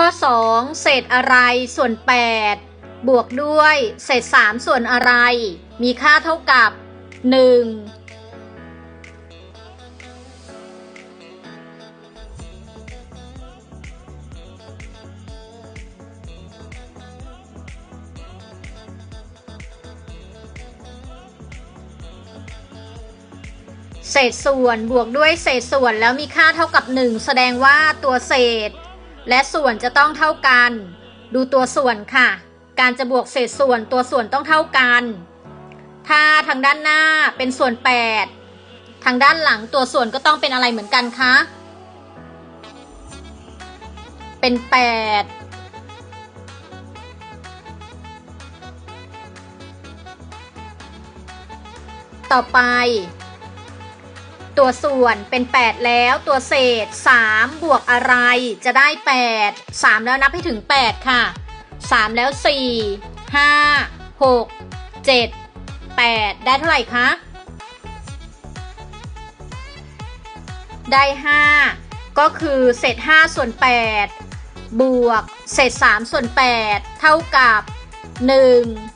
ข้อ 2 เศษอะไรส่วน 8 บวกด้วย เศษ 3 ส่วนอะไร มีค่าเท่ากับ 1เศษส่วนบวกด้วยเศษส่วนแล้วมีค่าเท่ากับ 1 แสดงว่าตัวเศษ และส่วนจะต้องเท่ากัน ดูตัวส่วนค่ะ การจะบวกเศษส่วนตัวส่วนต้องเท่ากัน ถ้าทางด้านหน้าเป็นส่วน 8 ทางด้านหลังตัวส่วนก็ต้องเป็นอะไรเหมือนกันคะ เป็น 8ต่อไป ตัวส่วนเป็น 8 แล้วตัวเศษ 3 บวกอะไรจะได้ 8 3 แล้วนับให้ถึง 8 ค่ะ 3 แล้ว 4 5 6 7 8 ได้เท่าไหร่คะ ได้ 5 ก็คือเศษ 5 ส่วน 8 บวก เศษ 3 ส่วน 8 เท่ากับ 1